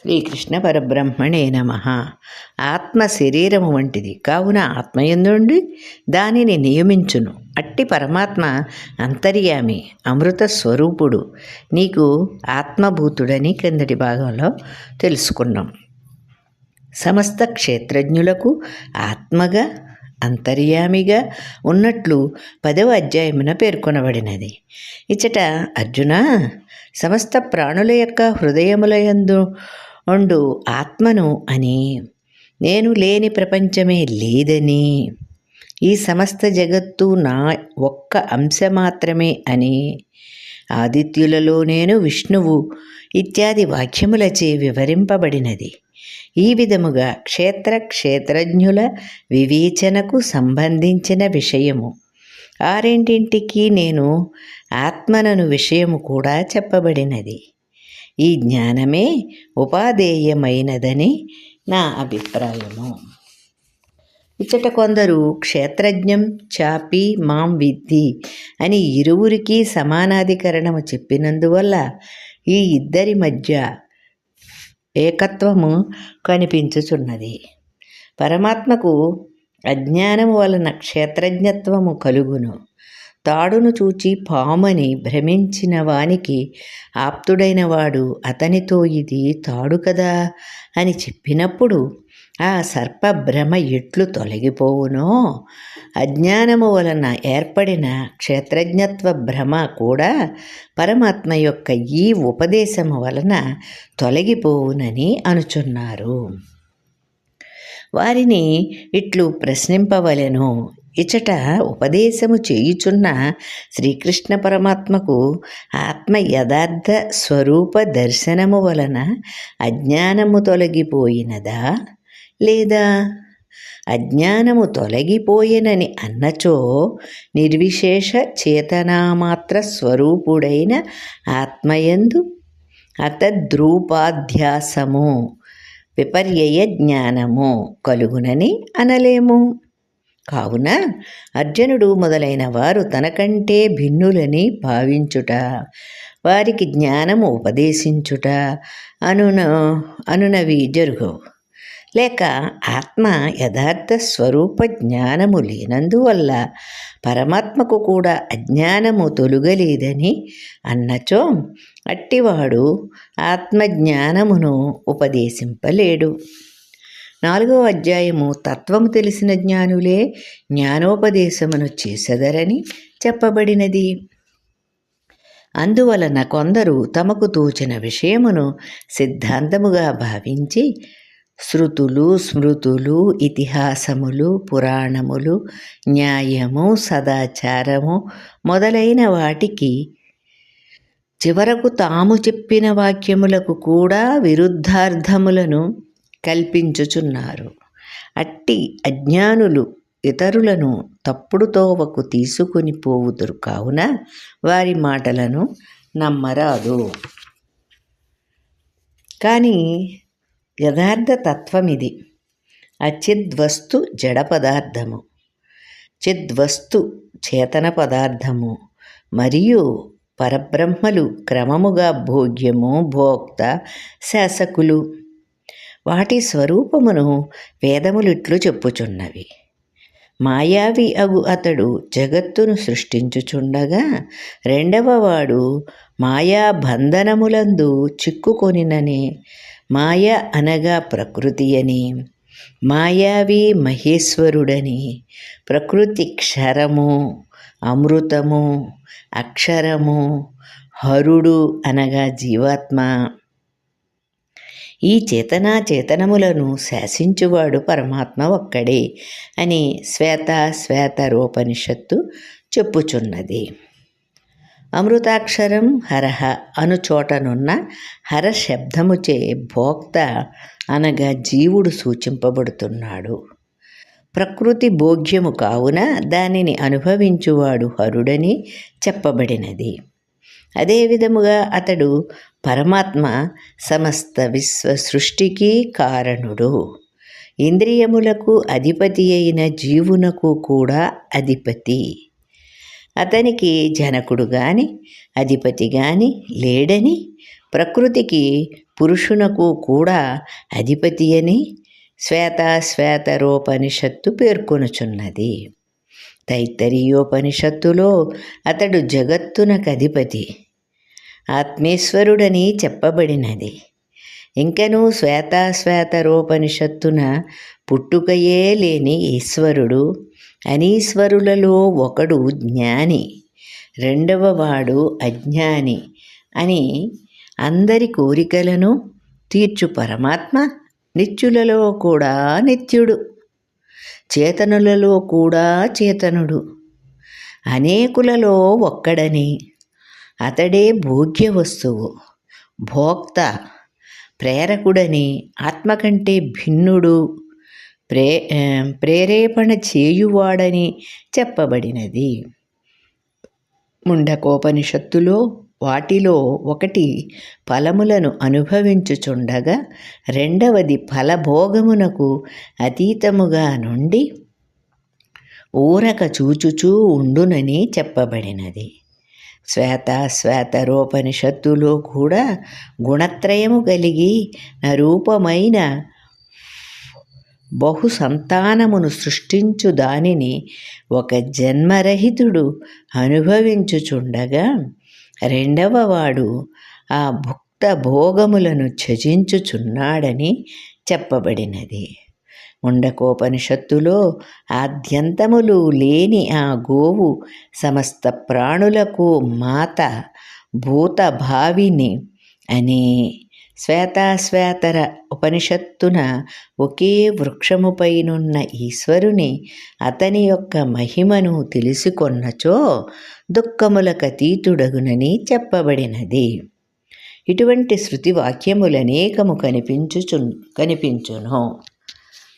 శ్రీకృష్ణ పరబ్రహ్మణే నమ. ఆత్మ శరీరము వంటిది. కావున ఆత్మయందుండి దానిని నియమించును. అట్టి పరమాత్మ అంతర్యామి అమృత స్వరూపుడు. నీకు ఆత్మభూతుడని క్రిందటి భాగంలో తెలుసుకున్నాం. సమస్త క్షేత్రజ్ఞులకు ఆత్మగా అంతర్యామిగా ఉన్నట్లు పదవ అధ్యాయమున పేర్కొనబడినది. ఇచ్చట అర్జున సమస్త ప్రాణుల యొక్క హృదయములయందు ఉండు ఆత్మను అని నేను లేని ప్రపంచమే లేదని. ఈ సమస్త జగత్తు నా ఒక్క అంశ మాత్రమే అని ఆదిత్యులలో నేను విష్ణువు ఇత్యాది వాక్యములచే వివరింపబడినది. ఈ విధముగా క్షేత్ర క్షేత్రజ్ఞుల వివేచనకు సంబంధించిన విషయము. ఆరింటింటికి నేను ఆత్మనను విషయము కూడా చెప్పబడినది. ఈ జ్ఞానమే ఉపాధేయమైనదని నా అభిప్రాయము. ఇచ్చట కొందరు క్షేత్రజ్ఞం చాపి మాం విద్ధి అని ఇరువురికి సమానాధికరణము చెప్పినందువల్ల ఈ ఇద్దరి మధ్య ఏకత్వము కనిపించుచున్నది. పరమాత్మకు అజ్ఞానము వలన క్షేత్రజ్ఞత్వము కలుగును. తాడును చూచి పామని భ్రమించిన వానికి ఆప్తుడైన వాడు అతనితో ఇది తాడు కదా అని చెప్పినప్పుడు ఆ సర్పభ్రమ ఎట్లు తొలగిపోవునో? అజ్ఞానము వలన ఏర్పడిన క్షేత్రజ్ఞత్వ భ్రమ కూడా పరమాత్మ యొక్క ఈ ఉపదేశము వలన తొలగిపోవునని అనుచున్నారు. వారిని ఇట్లు ప్రశ్నింపవలెను. ఇచట ఉపదేశము చేయుచున్న శ్రీకృష్ణ పరమాత్మకు ఆత్మ యథార్థ స్వరూప దర్శనము వలన అజ్ఞానము తొలగిపోయినదా లేదా? అజ్ఞానము తొలగిపోయెనని అన్నచో నిర్విశేష చేతనామాత్ర స్వరూపుడైన ఆత్మయందు అతద్రూపాధ్యాసము విపర్యయ జ్ఞానము కలుగునని అనలేము. కావున అర్జునుడు మొదలైన వారు తనకంటే భిన్నులని భావించుట వారికి జ్ఞానము ఉపదేశించుట అనున అనునవి జరుగవు లేక ఆత్మ యథార్థ స్వరూప జ్ఞానము లేనందువల్ల పరమాత్మకు కూడా అజ్ఞానము తొలుగలేదని అన్నచో అట్టివాడు ఆత్మజ్ఞానమును ఉపదేశింపలేడు. నాలుగవ అధ్యాయము తత్వము తెలిసిన జ్ఞానులే జ్ఞానోపదేశమును చేసెదరని చెప్పబడినది. అందువలన కొందరు తమకు తోచిన విషయమును సిద్ధాంతముగా భావించి శృతులు స్మృతులు ఇతిహాసములు పురాణములు న్యాయము సదాచారము మొదలైన వాటికి చివరకు తాము చెప్పిన వాక్యములకు కూడా విరుద్ధార్థములను కల్పించుచున్నారు. అట్టి అజ్ఞానులు ఇతరులను తప్పుడు తోవకు తీసుకుని పోవుదురు కావున వారి మాటలను నమ్మరాదు. కానీ యథార్థ తత్వం ఇది అచిద్వస్తు జడ పదార్థము. చిద్వస్తు చేతన పదార్థము. మరియు పరబ్రహ్మలు క్రమముగా భోగ్యము భోక్త శాసకులు. వాటి స్వరూపమును వేదములిట్లు చెప్పుచున్నవి. మాయావి అగు అతడు జగత్తును సృష్టించుచుండగా రెండవవాడు మాయా బంధనములందు చిక్కుకొనినని మాయ అనగా ప్రకృతి అని మాయావి మహేశ్వరుడని ప్రకృతి క్షరము అమృతము అక్షరము హరుడు అనగా జీవాత్మ. ఈ చేతనా చేతనములను శాసించువాడు పరమాత్మ ఒక్కడే అని శ్వేత శ్వేతరోపనిషత్తు చెప్పుచున్నది. అమృతాక్షరం హరహ అను చోటనున్న హర శబ్దముచే భోక్త అనగా జీవుడు సూచింపబడుతున్నాడు. ప్రకృతి భోగ్యము కావున దానిని అనుభవించువాడు హరుడని చెప్పబడినది. అదే విధముగా అతడు పరమాత్మ సమస్త విశ్వ సృష్టికి కారణుడు. ఇంద్రియములకు అధిపతి అయిన జీవునకు కూడా అధిపతి. అతనికి జనకుడు గాని అధిపతి గాని లేడని ప్రకృతికి పురుషునకు కూడా అధిపతి అని శ్వేతశ్వేతరోపనిషత్తు పేర్కొనుచున్నది. తైత్తరీయోపనిషత్తులో అతడు జగత్తునకు అధిపతి ఆత్మేశ్వరుడని చెప్పబడినది. ఇంకనూ శ్వేతాశ్వేతరోపనిషత్తున పుట్టుకయే లేని ఈశ్వరుడు అనీశ్వరులలో ఒకడు జ్ఞాని రెండవ వాడు అజ్ఞాని అని అందరి కోరికలను తీర్చు పరమాత్మ నిత్యులలో కూడా నిత్యుడు చేతనులలో కూడా చేతనుడు. అనేకులలో ఒక్కడని అతడే భోగ్య వస్తువు. భోక్త ప్రేరకుడని ఆత్మ కంటే భిన్నుడు ప్రే ప్రేరేపణ చేయువాడని చెప్పబడినది. ముండకోపనిషత్తులో వాటిలో ఒకటి ఫలములను అనుభవించుచుండగా రెండవది ఫలభోగమునకు అతీతముగా నుండి ఊరక చూచుచూ ఉండునని చెప్పబడినది. శ్వేత శ్వేతరోపనిషత్తులో కూడా గుణత్రయము కలిగి రూపమైన బహు సంతానమును సృష్టించు దానిని ఒక జన్మరహితుడు అనుభవించుచుండగా రెండవ వాడు ఆ భుక్త భోగములను త్యజించుచున్నాడని చెప్పబడినది. ముండకోపనిషత్తులో ఆద్యంతములు లేని ఆ గోవు సమస్త ప్రాణులకు మాత భూత భావిని అని శ్వేతాశ్వేతర ఉపనిషత్తున ఒకే వృక్షముపైనున్న ఈశ్వరుని అతని యొక్క మహిమను తెలుసుకొన్నచో దుఃఖములకతీతుడగునని చెప్పబడినది. ఇటువంటి శృతి వాక్యములనేకము కనిపించుచు కనిపించును.